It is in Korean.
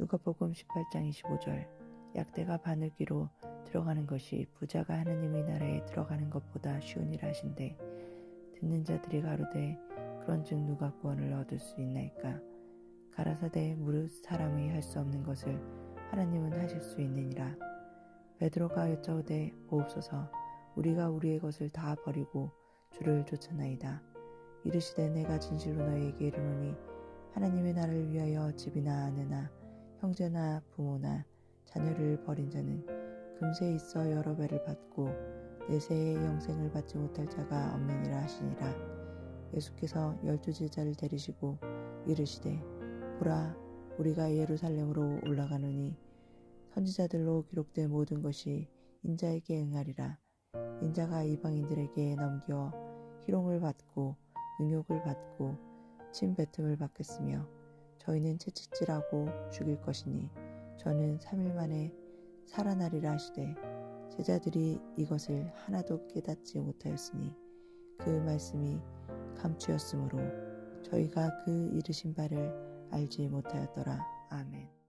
누가복음 18장 25절 약대가 바늘귀로 들어가는 것이 부자가 하느님의 나라에 들어가는 것보다 쉬우니라 하신대. 듣는 자들이 가로되 그런즉 누가 구원을 얻을 수 있나이까? 가라사대 무릇 사람이 할 수 없는 것을 하나님은 하실 수 있느니라. 베드로가 여짜오되 보옵소서 우리가 우리의 것을 다 버리고 주를 쫓아나이다. 이르시되 내가 진실로 너희에게 이르노니 하나님의 나라를 위하여 집이나 아내나 형제나 부모나 자녀를 버린 자는 금세 있어 여러 배를 받고 내세의 영생을 받지 못할 자가 없느니라 하시니라. 예수께서 열두 제자를 데리시고 이르시되 보라 우리가 예루살렘으로 올라가노니 선지자들로 기록된 모든 것이 인자에게 응하리라. 인자가 이방인들에게 넘겨 희롱을 받고 능욕을 받고 침뱉음을 받겠으며 저희는 채찍질하고 죽일 것이니 저는 3일 만에 살아나리라 하시되 제자들이 이것을 하나도 깨닫지 못하였으니 그 말씀이 감추였으므로 저희가 그 이르신 바를 알지 못하였더라. 아멘.